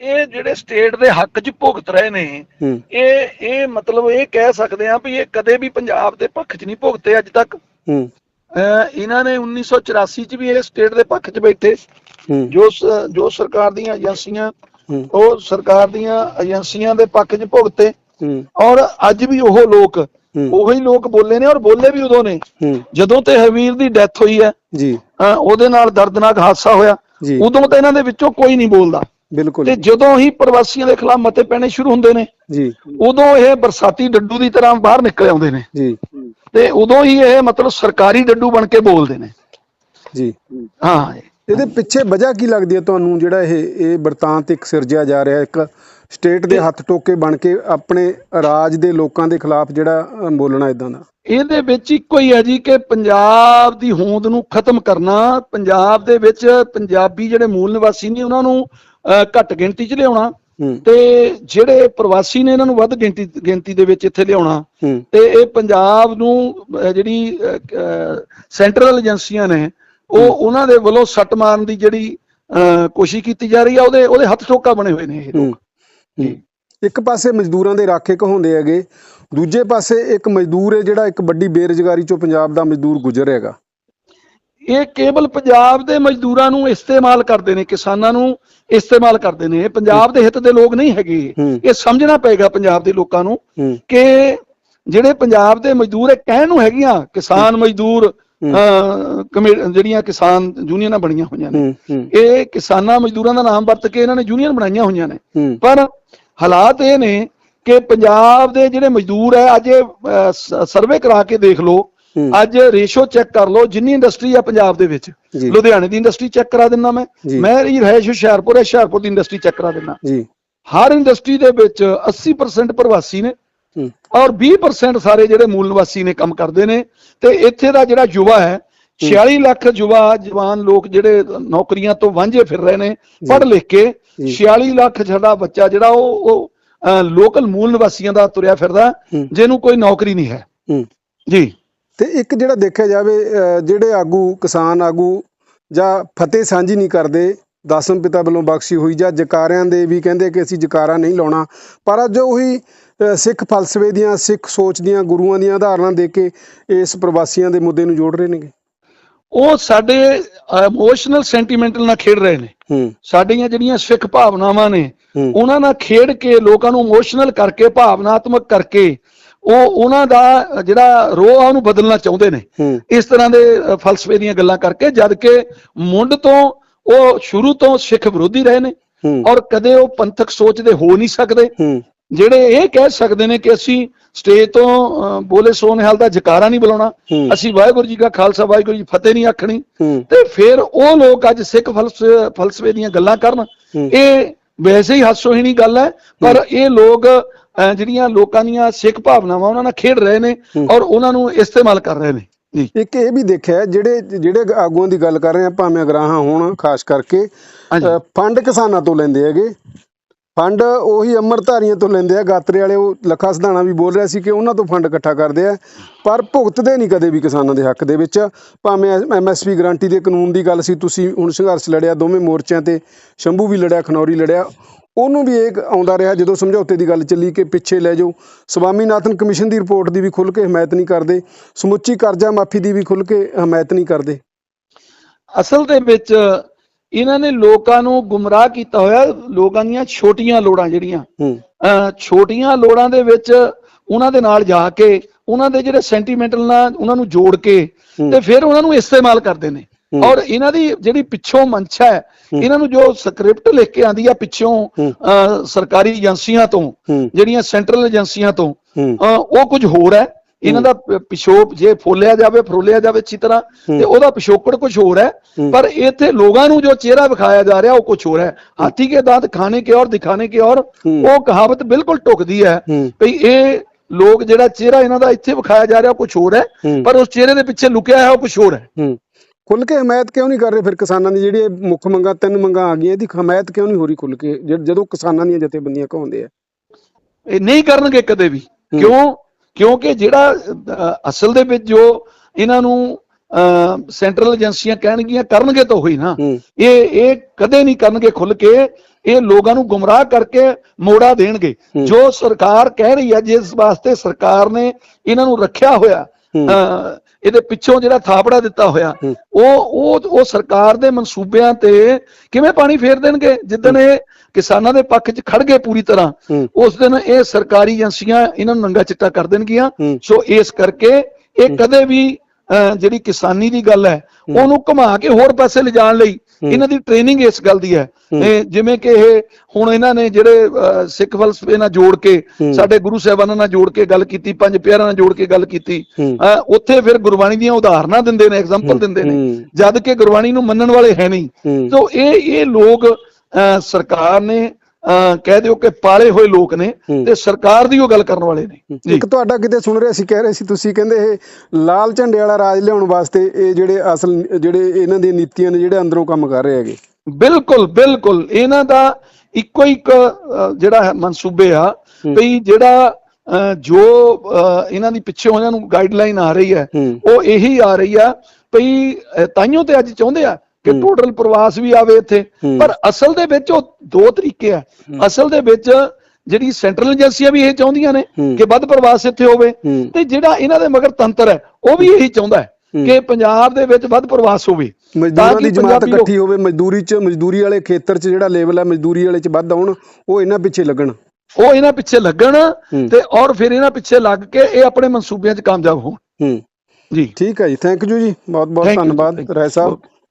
ਇਹ ਜਿਹੜੇ ਸਟੇਟ ਦੇ ਹੱਕ 'ਚ ਭੁਗਤ ਰਹੇ ਨੇ ਇਹ ਇਹ ਮਤਲਬ ਇਹ ਕਹਿ ਸਕਦੇ ਆ ਵੀ ਇਹ ਕਦੇ ਵੀ ਪੰਜਾਬ ਦੇ ਪੱਖ 'ਚ ਨਹੀਂ ਭੁਗਤੇ ਅੱਜ ਤੱਕ। ਇਹਨਾਂ ਨੇ 1984 'ਚ ਵੀ ਇਹ ਸਟੇਟ ਦੇ ਪੱਖ 'ਚ ਬੈਠੇ। ਜੋ ਜੋ ਸਰਕਾਰ ਦੀਆਂ ਏਜੰਸੀਆਂ ਉਹ ਸਰਕਾਰ ਦੀਆਂ ਏਜੰਸੀਆਂ ਦੇ ਪੱਖ 'ਚ ਭੁਗਤੇ। ਔਰ ਅੱਜ ਵੀ ਉਹ ਲੋਕ ਉਹੀ ਲੋਕ ਬੋਲੇ ਨੇ ਔਰ ਬੋਲੇ ਵੀ ਉਦੋਂ ਨੇ। ਜਦੋਂ ਤੇ ਹਵੀਰ ਦੀ ਡੈਥ ਹੋਈ ਹੈ ਜੀ। ਉਹਦੇ ਨਾਲ ਦਰਦਨਾਕ ਹਾਦਸਾ ਹੋਇਆ। ਉਦੋਂ ਤਾਂ ਇਹਨਾਂ ਦੇ ਵਿੱਚੋਂ ਕੋਈ ਨਹੀਂ ਬੋਲਦਾ। ਬਿਲਕੁਲ ਤੇ ਜਦੋਂ ਹੀ ਪ੍ਰਵਾਸੀਆਂ ਦੇ ਖਿਲਾਫ ਮਤੇ ਪੈਣੇ ਸ਼ੁਰੂ ਹੁੰਦੇ ਨੇ ਜੀ। ਉਦੋਂ ਇਹ ਬਰਸਾਤੀ ਡੱਡੂ ਦੀ ਤਰ੍ਹਾਂ ਬਾਹਰ ਨਿਕਲ ਆਉਂਦੇ ਨੇ। ਜੀ। ਤੇ ਉਦੋਂ ਹੀ ਇਹ ਮਤਲਬ ਸਰਕਾਰੀ ਡੱਡੂ ਬਣ ਕੇ ਬੋਲਦੇ ਨੇ। ਜੀ। ਹਾਂ। ਇਹਦੇ ਪਿੱਛੇ ਵਜ੍ਹਾ ਕੀ ਲੱਗਦੀ ਹੈ ਤੁਹਾਨੂੰ? ਜਿਹੜਾ ਇਹ ਇਹ ਵਰਤਾਂਤ ਇੱਕ ਸਿਰਜਿਆ ਜਾ ਰਿਹਾ ਇੱਕ ਸਟੇਟ ਦੇ ਹੱਥ ਟੋਕੇ ਬਣ ਕੇ ਆਪਣੇ ਰਾਜ ਦੇ ਲੋਕਾਂ ਦੇ ਖਿਲਾਫ ਜਿਹੜਾ ਬੋਲਣਾ ਇਦਾਂ ਦਾ? ਇਹਦੇ ਵਿੱਚ ਇੱਕੋ ਹੀ ਹੈ ਜੀ ਕਿ ਪੰਜਾਬ ਦੀ ਹੋਂਦ ਨੂੰ ਖਤਮ ਕਰਨਾ ਪੰਜਾਬ ਦੇ ਵਿੱਚ ਪੰਜਾਬੀ ਜਿਹੜੇ ਮੂਲ ਨਿਵਾਸੀ ਨੇ ਉਹਨਾਂ ਨੂੰ ਘੱਟ ਗਿਣਤੀ 'ਚ ਲਿਆਉਣਾ ਤੇ ਜਿਹੜੇ ਪ੍ਰਵਾਸੀ ਨੇ ਇਹਨਾਂ ਨੂੰ ਵੱਧ ਗਿਣਤੀ ਗਿਣਤੀ ਦੇ ਵਿੱਚ ਇੱਥੇ ਲਿਆਉਣਾ ਤੇ ਇਹ ਪੰਜਾਬ ਨੂੰ ਜਿਹੜੀ ਸੈਂਟਰਲ ਏਜੰਸੀਆਂ ਨੇ ਉਹ ਉਹਨਾਂ ਦੇ ਵੱਲੋਂ ਸੱਟ ਮਾਰਨ ਦੀ ਜਿਹੜੀ ਕੋਸ਼ਿਸ਼ ਕੀਤੀ ਜਾ ਰਹੀ ਆ ਉਹਦੇ ਉਹਦੇ ਹੱਥ ਠੋਕਾ ਬਣੇ ਹੋਏ ਨੇ ਇਹ ਲੋਕ। ਇੱਕ ਪਾਸੇ ਮਜ਼ਦੂਰਾਂ ਦੇ ਰਾਖੇ ਕਹਾਉਂਦੇ ਹੈਗੇ ਦੂਜੇ ਪਾਸੇ ਇੱਕ ਮਜ਼ਦੂਰ ਹੈ ਜਿਹੜਾ ਇੱਕ ਵੱਡੀ ਬੇਰੁਜ਼ਗਾਰੀ ਚੋਂ ਪੰਜਾਬ ਦਾ ਮਜ਼ਦੂਰ ਗੁਜ਼ਰ ਰਿਹਾਗਾ ਇਹ ਕੇਵਲ ਪੰਜਾਬ ਦੇ ਮਜ਼ਦੂਰਾਂ ਨੂੰ ਇਸਤੇਮਾਲ ਕਰਦੇ ਨੇ ਕਿਸਾਨਾਂ ਨੂੰ ਇਸਤੇਮਾਲ ਕਰਦੇ ਨੇ। ਇਹ ਪੰਜਾਬ ਦੇ ਹਿੱਤ ਦੇ ਲੋਕ ਨਹੀਂ ਹੈਗੇ। ਇਹ ਸਮਝਣਾ ਪਏਗਾ ਪੰਜਾਬ ਦੇ ਲੋਕਾਂ ਨੂੰ ਕਿ ਜਿਹੜੇ ਪੰਜਾਬ ਦੇ ਮਜ਼ਦੂਰ ਇਹ ਕਹਿਣ ਨੂੰ ਹੈਗੀਆਂ ਕਿਸਾਨ ਮਜ਼ਦੂਰ ਜਿਹੜੀਆਂ ਕਿਸਾਨ ਯੂਨੀਅਨਾਂ ਬਣੀਆਂ ਹੋਈਆਂ ਨੇ। ਇਹ ਕਿਸਾਨਾਂ ਮਜ਼ਦੂਰਾਂ ਦਾ ਨਾਮ ਵਰਤ ਕੇ ਇਹਨਾਂ ਨੇ ਯੂਨੀਅਨ ਬਣਾਈਆਂ ਹੋਈਆਂ ਨੇ। ਪਰ ਹਾਲਾਤ ਇਹ ਨੇ ਕਿ ਪੰਜਾਬ ਦੇ ਜਿਹੜੇ ਮਜ਼ਦੂਰ ਹੈ ਅੱਜ ਸਰਵੇ ਕਰਾ ਕੇ ਦੇਖ ਲਓ। ਅੱਜ ਰੇਸ਼ੋ ਚੈੱਕ ਕਰ ਲਓ ਜਿੰਨੀ ਇੰਡਸਟਰੀ ਆ ਪੰਜਾਬ ਦੇ ਵਿੱਚ। ਲੁਧਿਆਣੇ ਦੀ ਇੰਡਸਟਰੀ ਚੈੱਕ ਕਰਾ ਦਿੰਦਾ ਮੈਂ। ਮੈਂ ਰਹੀ ਰਹਿਸ਼ ਹੁਸ਼ਿਆਰਪੁਰ ਹੈ ਹੁਸ਼ਿਆਰਪੁਰ ਦੀ ਇੰਡਸਟਰੀ ਚੈੱਕ ਕਰਾ ਦਿੰਦਾ ਜੀ। ਹਰ ਇੰਡਸਟਰੀ ਦੇ ਵਿੱਚ 80% ਪ੍ਰਵਾਸੀ ਨੇ ਔਰ 20% ਸਾਰੇ ਜਿਹੜੇ ਮੂਲ ਨਿਵਾਸੀ ਨੇ ਕੰਮ ਕਰਦੇ ਨੇ। ਤੇ ਇੱਥੇ ਦਾ ਜਿਹੜਾ ਯੁਵਾ ਹੈ 46 ਲੱਖ ਯੁਵਾ ਜਵਾਨ ਲੋਕ ਜਿਹੜੇ ਨੌਕਰੀਆਂ ਤੋਂ ਵਾਂਝੇ ਫਿਰ ਰਹੇ ਨੇ ਪੜ੍ਹ ਲਿਖ ਕੇ ਜੀ। 46 ਲੱਖ ਸਾਡਾ ਬੱਚਾ ਜਿਹੜਾ ਉਹ ਉਹ ਲੋਕਲ ਮੂਲ ਨਿਵਾਸੀਆਂ ਦਾ ਤੁਰਿਆ ਫਿਰਦਾ। ਜਿਹਨੂੰ ਕੋਈ ਨੌਕਰੀ ਨਹੀਂ ਹੂੰ। ਜੀ। ਤੇ ਇੱਕ ਜਿਹੜਾ ਦੇਖਿਆ ਜਾਵੇ ਜਿਹੜੇ ਆਗੂ ਕਿਸਾਨ ਆਗੂ ਜਾਂ ਫਤਿਹ ਸਾਂਝੀ ਨਹੀਂ ਕਰਦੇ ਦਸਮ ਪਿਤਾ ਵੱਲੋਂ ਬਖਸ਼ੀ ਹੋਈ ਜਾਂ ਜਕਾਰਿਆਂ ਦੇ ਵੀ ਕਹਿੰਦੇ ਕਿ ਅਸੀਂ ਜਕਾਰਾ ਨਹੀਂ ਲਾਉਣਾ ਪਰ ਅੱਜ ਉਹੀ ਸਿੱਖ ਫਲਸਫੇ ਦੀਆਂ ਸਿੱਖ ਸੋਚ ਦੀਆਂ ਗੁਰੂਆਂ ਦੀਆਂ ਉਦਾਹਰਨਾਂ ਦੇ ਕੇ ਇਸ ਪ੍ਰਵਾਸੀਆਂ ਦੇ ਮੁੱਦੇ ਨੂੰ ਜੋੜ ਰਹੇ ਨੇਗੇ? ਉਹ ਸਾਡੇ ਇਮੋਸ਼ਨਲ ਸੈਂਟੀਮੈਂਟਲ ਨਾਲ ਖੇਡ ਰਹੇ ਨੇ। ਸਾਡੀਆਂ ਜਿਹੜੀਆਂ ਸਿੱਖ ਭਾਵਨਾਵਾਂ ਨੇ ਉਹਨਾਂ ਨਾਲ ਖੇਡ ਕੇ ਲੋਕਾਂ ਨੂੰ ਇਮੋਸ਼ਨਲ ਕਰਕੇ ਭਾਵਨਾਤਮਕ ਕਰਕੇ ਉਹ ਉਹਨਾਂ ਦਾ ਜਿਹੜਾ ਰੋਹ ਆ ਉਹਨੂੰ ਬਦਲਣਾ ਚਾਹੁੰਦੇ ਨੇ। ਇਸ ਤਰ੍ਹਾਂ ਦੇ ਫਲਸਫੇ ਦੀਆਂ ਗੱਲਾਂ ਕਰਕੇ ਜਦ ਕਿ ਮੁੰਡ ਤੋਂ ਉਹ ਸ਼ੁਰੂ ਤੋਂ ਸਿੱਖ ਵਿਰੋਧੀ ਰਹੇ ਨੇ ਔਰ ਕਦੇ ਉਹ ਪੰਥਕ ਸੋਚਦੇ ਹੋ ਨਹੀਂ ਸਕਦੇ। ਜਿਹੜੇ ਇਹ ਕਹਿ ਸਕਦੇ ਨੇ ਕਿ ਅਸੀਂ ਸਟੇਜ ਤੋਂ ਬੋਲੇ ਸੋ ਨਿਹਾਲ ਦਾ ਜਕਾਰਾ ਨਹੀਂ ਬੁਲਾਉਣਾ। ਅਸੀਂ ਵਾਹਿਗੁਰੂ ਜੀ ਕਾ ਖਾਲਸਾ ਵਾਹਿਗੁਰੂ ਜੀ ਫਤਿਹ ਨਹੀਂ ਆਖਣੀ। ਤੇ ਫਿਰ ਉਹ ਲੋਕ ਅੱਜ ਸਿੱਖ ਫਲਸ- ਫਲਸਫੇ ਦੀਆਂ ਗੱਲਾਂ ਕਰਨ। ਇਹ ਵੈਸੇ ਹੀ ਹਾਸੋਹੀਣੀ ਗੱਲ ਹੈ ਪਰ ਇਹ ਲੋਕ ਜਿਹੜੀਆਂ ਲੋਕਾਂ ਦੀਆਂ ਸਿੱਖ ਭਾਵਨਾਵਾਂ ਉਹਨਾਂ ਨਾਲ ਖੇਡ ਰਹੇ ਨੇ ਔਰ ਉਹਨਾਂ ਨੂੰ ਇਸਤੇਮਾਲ ਕਰ ਰਹੇ ਨੇ। ਇੱਕ ਇਹ ਵੀ ਦੇਖਿਆ ਜਿਹੜੇ ਜਿਹੜੇ ਆਗੂਆਂ ਦੀ ਗੱਲ ਕਰ ਰਹੇ ਆ ਭਾਵੇਂ ਅਗਰਾਹਾਂ ਹੋਣ ਖਾਸ ਕਰਕੇ ਫੰਡ ਕਿਸਾਨਾਂ ਤੋਂ ਲੈਂਦੇ ਹੈਗੇ। ਫੰਡ ਉਹੀ ਅੰਮ੍ਰਿਤਧਾਰੀਆਂ ਤੋਂ ਲੈਂਦੇ ਆ ਗਾਤਰੇ ਵਾਲੇ ਉਹ ਲੱਖਾ ਸਿਧਾਣਾ ਵੀ ਬੋਲ ਰਿਹਾ ਸੀ ਕਿ ਉਹਨਾਂ ਤੋਂ ਫੰਡ ਇਕੱਠਾ ਕਰਦੇ ਆ। ਪਰ ਭੁਗਤਦੇ ਨਹੀਂ ਕਦੇ ਵੀ ਕਿਸਾਨਾਂ ਦੇ ਹੱਕ ਦੇ ਵਿੱਚ। ਭਾਵੇਂ ਐਮਐਸਪੀ ਗਾਰੰਟੀ ਦੇ ਕਾਨੂੰਨ ਦੀ ਗੱਲ ਸੀ ਤੁਸੀਂ ਹੁਣ ਸੰਘਰਸ਼ ਲੜਿਆ ਦੋਵੇਂ ਮੋਰਚਿਆਂ ਤੇ ਸ਼ੰਭੂ ਵੀ ਲੜਿਆ ਖਨੌਰੀ ਲੜਿਆ ਉਹਨੂੰ ਵੀ ਇਹ ਆਉਂਦਾ ਰਿਹਾ ਜਦੋਂ ਸਮਝੌਤੇ ਦੀ ਗੱਲ ਚੱਲੀ ਕਿ ਪਿੱਛੇ ਲੈ ਜਾਓ। ਸਵਾਮੀਨਾਥਨ ਕਮਿਸ਼ਨ ਦੀ ਰਿਪੋਰਟ ਦੀ ਵੀ ਖੁੱਲ ਕੇ ਹਮਾਇਤ ਨਹੀਂ ਕਰਦੇ। ਸਮੁੱਚੀ ਕਰਜ਼ਾ ਮਾਫੀ ਦੀ ਵੀ ਖੁੱਲ ਕੇ ਹਮਾਇਤ ਨਹੀਂ ਕਰਦੇ। ਅਸਲ ਦੇ ਵਿੱਚ ਇਹਨਾਂ ਨੇ ਲੋਕਾਂ ਨੂੰ ਗੁੰਮਰਾਹ ਕੀਤਾ ਹੋਇਆ। ਲੋਕਾਂ ਦੀਆਂ ਛੋਟੀਆਂ ਲੋੜਾਂ ਜਿਹੜੀਆਂ ਛੋਟੀਆਂ ਲੋੜਾਂ ਦੇ ਵਿੱਚ ਉਹਨਾਂ ਦੇ ਨਾਲ ਜਾ ਕੇ ਉਹਨਾਂ ਦੇ ਜਿਹੜੇ ਸੈਂਟੀਮੈਂਟਲ ਨਾਲ ਉਹਨਾਂ ਨੂੰ ਜੋੜ ਕੇ ਤੇ ਫਿਰ ਉਹਨਾਂ ਨੂੰ ਇਸਤੇਮਾਲ ਕਰਦੇ ਨੇ। ਔਰ ਇਹਨਾਂ ਦੀ ਜਿਹੜੀ ਪਿੱਛੋਂ ਮਨਸ਼ਾ ਹੈ ਇਹਨਾਂ ਨੂੰ ਜੋ ਸਕ੍ਰਿਪਟ ਲਿਖ ਕੇ ਆਂਦੀ ਆ ਪਿੱਛੋਂ ਸਰਕਾਰੀ ਏਜੰਸੀਆਂ ਤੋਂ। ਜਿਹੜੀਆਂ ਸੈਂਟਰਲ ਏਜੰਸੀਆਂ ਤੋਂ ਉਹ ਕੁਝ ਹੋਰ ਹੈ। ਇਹਨਾਂ ਦਾ ਪ- ਪਿਛੋਕ ਜੇ ਫੋਲਿਆ ਜਾਵੇ ਫਰੋਲਿਆ ਜਾਵੇ ਅੱਛੀ ਤਰ੍ਹਾਂ ਤੇ ਉਹਦਾ ਪਿਛੋਕੜ ਕੁਝ ਹੋਰ ਹੈ। ਪਰ ਇੱਥੇ ਲੋਕਾਂ ਨੂੰ ਜੋ ਚਿਹਰਾ ਵਿਖਾਇਆ ਜਾ ਰਿਹਾ ਉਹ ਕੁਝ ਹੋਰ ਹੈ। ਹਾਥੀ ਕੇ ਦਾੰਤ ਖਾਣੇ ਕੇ ਔਰ ਦਿਖਾਣੇ ਕੇ ਔਰ ਉਹ ਕਹਾਵਤ ਬਿਲਕੁਲ ਟੁਕਦੀ ਹੈ। ਭਈ ਇਹ ਲੋਕ ਜਿਹੜਾ ਚਿਹਰਾ ਇਹਨਾਂ ਦਾ ਇੱਥੇ ਵਿਖਾਇਆ ਜਾ ਰਿਹਾ ਕੁਝ ਹੋਰ ਹੈ। ਪਰ ਉਸ ਚਿਹਰੇ ਦੇ ਪਿੱਛੇ ਲੁਕਿਆ ਹੈ ਉਹ ਕੁਝ ਹੋਰ ਹੂੰ। ਖੁੱਲ ਕੇ ਹਮਾਇਤ ਕਿਉਂ ਨਹੀਂ ਕਰ ਰਹੇ? ਫਿਰ ਕਿਸਾਨਾਂ ਦੀ ਜਿਹੜੀ ਮੁੱਖ ਮੰਗਾਂ ਤਿੰਨ ਮੰਗਾਂ ਆ ਗਈਆਂ ਇਹਦੀ ਹਮਾਇਤ ਕਿਉਂ ਨਹੀਂ ਹੋ ਰਹੀ ਖੁੱਲ ਕੇ? ਜਦ- ਕਿਸਾਨਾਂ ਦੀਆਂ ਜਥੇਬੰਦੀਆਂ ਕਹਾਉਂਦੇ ਆ। ਇਹ ਨਹੀਂ ਕਰਨਗੇ ਕਦੇ ਵੀ। ਕਿਉਂ? ਕਿਉਂਕਿ ਜਿਹੜਾ ਅਸਲ ਦੇ ਵਿੱਚ ਜੋ ਇਹਨਾਂ ਨੂੰ ਸੈਂਟਰਲ ਏਜੰਸੀਆਂ ਕਹਿਣਗੀਆਂ ਕਰਨਗੇ ਤਾਂ ਹੋਈ ਨਾ। ਇਹ ਇਹ ਕਦੇ ਨਹੀਂ ਕਰਨਗੇ ਖੁੱਲ ਕੇ। ਇਹ ਲੋਕਾਂ ਨੂੰ ਗੁੰਮਰਾਹ ਕਰਕੇ ਮੋੜਾ ਦੇਣਗੇ। ਜੋ ਸਰਕਾਰ ਕਹਿ ਰਹੀ ਹੈ ਜਿਸ ਵਾਸਤੇ ਸਰਕਾਰ ਨੇ ਇਹਨਾਂ ਨੂੰ ਰੱਖਿਆ ਹੋਇਆ ਇਹਦੇ ਪਿੱਛੋਂ ਜਿਹੜਾ ਥਾਪੜਾ ਦਿੱਤਾ ਹੋਇਆ। ਉਹ ਉਹ ਉਹ ਸਰਕਾਰ ਦੇ ਮਨਸੂਬਿਆਂ ਤੇ ਕਿਵੇਂ ਪਾਣੀ ਫੇਰ ਦੇਣਗੇ ਜਿੱਦਣ ਇਹ ਕਿਸਾਨਾਂ ਦੇ ਪੱਖ 'ਚ ਖੜ ਗਏ ਪੂਰੀ ਤਰ੍ਹਾਂ। ਉਸ ਦਿਨ ਇਹ ਸਰਕਾਰੀ ਏਜੰਸੀਆਂ ਇਹਨਾਂ ਨੂੰ ਨੰਗਾ ਚਿੱਟਾ ਕਰ ਦੇਣਗੀਆਂ। ਸੋ ਇਸ ਕਰਕੇ ਇਹ ਕਦੇ ਵੀ ਜਿਹੜੀ ਕਿਸਾਨੀ ਦੀ ਗੱਲ ਹੈ ਉਹਨੂੰ ਘੁਮਾ ਕੇ ਹੋਰ ਪਾਸੇ ਲਿਜਾਣ ਲਈ ਇਹਨਾਂ ਦੀ ਟ੍ਰੇਨਿੰਗ ਇਸ ਗੱਲ ਦੀ ਹੈ। ਜਿਵੇਂ ਕਿ ਇਹ ਹੁਣ ਇਹਨਾਂ ਨੇ ਜਿਹੜੇ ਸਿੱਖ ਫਲਸਫੇ ਨਾਲ ਜੋੜ ਕੇ ਸਾਡੇ ਗੁਰੂ ਸਾਹਿਬਾਨਾਂ ਨਾਲ ਜੋੜ ਕੇ ਗੱਲ ਕੀਤੀ ਪੰਜ ਪਿਆਰਿਆਂ ਨਾਲ ਜੋੜ ਕੇ ਗੱਲ ਕੀਤੀ। ਉੱਥੇ ਫਿਰ ਗੁਰਬਾਣੀ ਦੀਆਂ ਉਦਾਹਰਨਾਂ ਦਿੰਦੇ ਨੇ ਐਗਜ਼ਾਮਪਲ ਦਿੰਦੇ ਨੇ। ਜਦ ਕਿ ਗੁਰਬਾਣੀ ਨੂੰ ਮੰਨਣ ਵਾਲੇ ਹੈ ਨਹੀਂ। ਸੋ ਇਹ ਇਹ ਲੋਕ ਸਰਕਾਰ ਨੇ ਕਹਿ ਦਿਓ ਕਿ ਪਾਲੇ ਹੋਏ ਲੋਕ ਨੇ। ਤੇ ਸਰਕਾਰ ਦੀ ਉਹ ਗੱਲ ਕਰਨ ਵਾਲੇ ਨੇ। ਇੱਕ ਤੁਹਾਡਾ ਕਿਤੇ ਸੁਣ ਰਿਹਾ ਸੀ ਕਹਿ ਰਹੇ ਸੀ ਤੁਸੀਂ ਕਹਿੰਦੇ ਇਹ ਲਾਲ ਝੰਡੇ ਵਾਲਾ ਰਾਜ ਲਿਆਉਣ ਵਾਸਤੇ ਇਹ ਜਿਹੜੇ ਅਸਲ ਜਿਹੜੇ ਇਹਨਾਂ ਦੀਆਂ ਨੀਤੀਆਂ ਨੇ ਜਿਹੜੇ ਅੰਦਰੋਂ ਕੰਮ ਕਰ ਰਹੇ ਹੈਗੇ। ਬਿਲਕੁਲ ਬਿਲਕੁਲ। ਇਹਨਾਂ ਦਾ ਇੱਕੋ ਇੱਕ ਜਿਹੜਾ ਹੈ ਮਨਸੂਬੇ ਆ ਵੀ ਜਿਹੜਾ ਅਹ, ਜੋ ਅਹ, ਇਹਨਾਂ ਦੀ ਪਿੱਛੇ ਉਹਨਾਂ ਨੂੰ ਗਾਈਡਲਾਈਨ ਆ ਰਹੀ ਹੈ। ਉਹ ਇਹੀ ਆ ਰਹੀ ਆ ਵੀ ਅਹ, ਤਾਈਓ ਤੇ ਅੱਜ ਚਾਹੁੰਦੇ ਆ ਕਿ ਟੋਟਲ ਪ੍ਰਵਾਸ ਵੀ ਆਵੇ ਇੱਥੇ। ਪਰ ਅਸਲ ਦੇ ਵਿੱਚ ਉਹ ਦੋ ਤਰੀਕੇ ਆ। ਅਸਲ ਦੇ ਵਿੱਚ ਜਿਹੜੀ ਸੈਂਟਰਲ ਏਜੰਸੀਆਂ ਵੀ ਇਹ ਚਾਹੁੰਦੀਆਂ ਨੇ। ਕਿ ਵੱਧ ਪ੍ਰਵਾਸ ਇੱਥੇ ਹੋਵੇ। ਤੇ ਜਿਹੜਾ ਇਹਨਾਂ ਦੇ ਮਗਰ ਤੰਤਰ ਹੈ ਉਹ ਵੀ ਇਹੀ ਚਾਹੁੰਦਾ ਹੈ ਕਿ ਪੰਜਾਬ ਦੇ ਵਿੱਚ ਵੱਧ ਪ੍ਰਵਾਸ ਹੋਵੇ। ਮਜ਼ਦੂਰਾਂ ਤਾਂ ਦੀ ਕਿ ਜਮਾਤ ਇਕੱਠੀ ਹੋਵੇ ਮਜ਼ਦੂਰੀ 'ਚ ਮਜ਼ਦੂਰੀ ਵਾਲੇ ਖੇਤਰ 'ਚ ਜਿਹੜਾ ਲੈਵਲ ਹੈ ਮਜ਼ਦੂਰੀ ਵਾਲੇ 'ਚ ਵੱਧ ਆਉਣ ਉਹ ਇਹਨਾਂ ਪਿੱਛੇ ਲੱਗਣ। ਉਹ ਇਹਨਾਂ ਪਿੱਛੇ ਲੱਗਣ। ਤੇ ਔਰ ਫਿਰ ਇਹਨਾਂ ਪਿੱਛੇ ਲੱਗ ਕੇ ਇਹ ਆਪਣੇ ਮਨਸੂਬਿਆਂ 'ਚ ਕਾਮਯਾਬ ਹੋਣ। ਜੀ। ਠੀਕ ਹੈ ਜੀ। ਥੈਂਕ ਯੂ ਜੀ। ਬਹੁਤ ਬਹੁਤ ਧੰਨਵਾਦ. Rai Sahib.